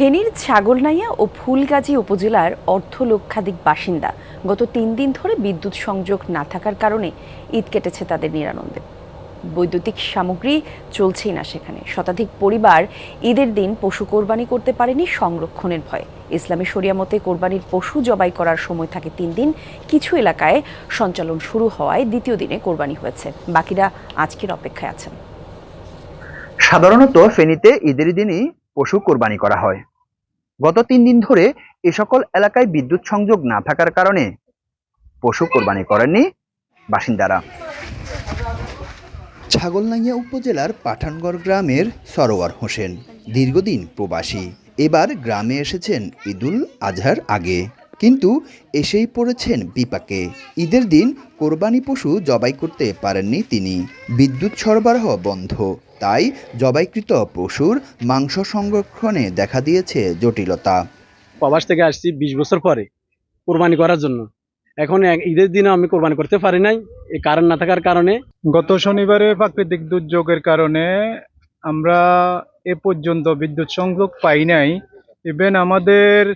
ফেনীর ছাগলনাইয়া ও ফুলগাজী উপজেলার অর্ধ লক্ষাধিক বাসিন্দা। গত তিন দিন ধরে বিদ্যুৎ সংযোগ না থাকার কারণে ঈদ কেটেছে তাদের নিরানন্দে। বৈদ্যুতিক সামগ্রী চলছেই না সেখানে। শতাধিক পরিবার ঈদের দিন পশু কোরবানি করতে পারেনি সংরক্ষণের ভয়ে। ইসলামী শরিয়া মতে কোরবানির পশু জবাই করার সময় থাকে তিন দিন। কিছু এলাকায় সঞ্চালন শুরু হওয়ায় দ্বিতীয় দিনে কোরবানি হয়েছে। বাকিরা আজকের অপেক্ষায় আছেন। সাধারণত ফেনীতে ঈদের দিনই পশু কোরবানি করা হয়। গত তিন দিন ধরে এ সকল এলাকায় বিদ্যুৎ সংযোগ না থাকার কারণে পশু কোরবানি করেননি বাসিন্দারা। ছাগলনাইয়া উপজেলার পাঠানগড় গ্রামের সরোয়ার হোসেন, দীর্ঘদিন প্রবাসী। এবার গ্রামে এসেছেন ঈদুল আজহার আগে। কিন্তু এসেই পড়েছেন বিপাকে। ঈদের দিন কোরবানি পশু জবাই করতে পারেননি তিনি। বিদ্যুৎ সরবরাহ বন্ধ। তাই জবাইকৃত পশুর মাংস সংরক্ষণে দেখা দিয়েছে জটিলতা। প্রবাস থেকে আসছি বিশ বছর পরে কোরবানি করার জন্য। এখন এক- ঈদের দিনে আমি কোরবানি করতে পারি নাই। এই কারণ না থাকার কারণে। গত শনিবারে প্রাকৃতিক দুর্যোগের কারণে আমরা এ পর্যন্ত বিদ্যুৎ সংযোগ পাই নাই। ইভেন আমাদের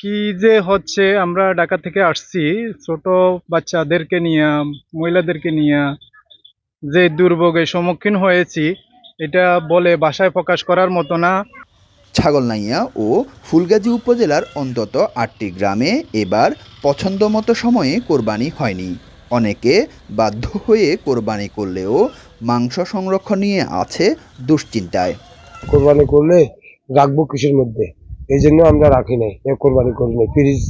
কি যে হচ্ছে আমরা ঢাকা থেকে আসছি ছোট বাচ্চাদেরকে নিয়ে মহিলাদেরকে নিয়ে যে দুর্ভোগের সম্মুখীন হয়েছি এটা বলে বাসায় প্রকাশ করার মতো না। ছাগলনাইয়া ও ফুলগাজী উপজেলার অন্তত আটটি গ্রামে এবার পছন্দমতো সময়ে কোরবানি হয়নি। অনেকে বাধ্য হয়ে কোরবানি করলেও মাংস সংরক্ষণ নিয়ে আছে দুশ্চিন্তায়। কোরবানি করলে রাখব কিসের মধ্যে? এই জন্য আমরা রাখি নাই এ কোরবানি করি নাই। ফ্রিজ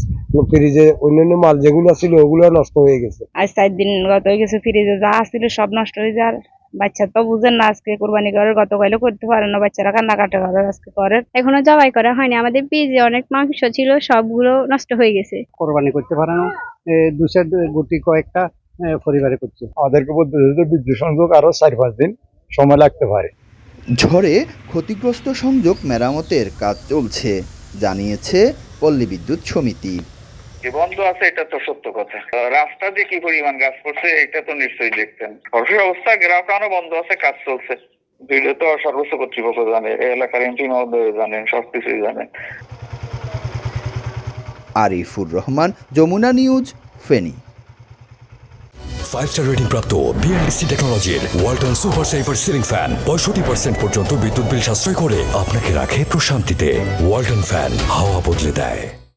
ফ্রিজে অন্যান্য মাল যেগুলো ছিল ওগুলো নষ্ট হয়ে গেছে। আজ চার দিন গত হয়ে গেছে ফ্রিজে যা আসছিল সব নষ্ট হয়ে যায়। বাচ্চা তো বুঝেন না আজকে কোরবানি করার গত কাইলে করতে পারে না বাচ্চারা কান্না কাটা করে আজকে করে। এখনও জবাই করা হয়নি। আমাদের পিজে অনেক মাংস ছিল সবগুলো নষ্ট হয়ে গেছে। কোরবানি করতে পারে না দুশের গুটি কয়েকটা পরিবারে করছে। আমাদেরকে বলতে বিদ্যুৎ সংযোগ আরও চার পাঁচ দিন সময় লাগতে পারে। ঝড়ে ক্ষতিগ্রস্ত সংযোগ মেরামতের কাজ চলছে জানিয়েছে পল্লী বিদ্যুৎ সমিতি। যে বন্ধ আছে এটা তো সত্য কথা। রাস্তা যে কি পরিমাণ গাছ পড়ছে এটা তো নিশ্চয়ই দেখতেন সর্বশেষ অবস্থা গ্রাহকানো বন্ধ আছে কাজ চলছে। দুইটা তো সর্বোচ্চ কর্তৃপক্ষ জানে এই এলাকার এমপি মহোদয় জানেন সবকিছুই জানেন। Arifur Rahman Jamuna news Feni. Five star rating প্রাপ্ত বিএনডিসি টেকনোলজির Walton super saver ceiling fan পঁয়ষট্টি পার্সেন্ট পর্যন্ত বিদ্যুৎ বিল সাশ্রয় করে আপনাকে রাখে প্রশান্তিতে। ওয়ালটন ফ্যান হাওয়া বদলে দেয়।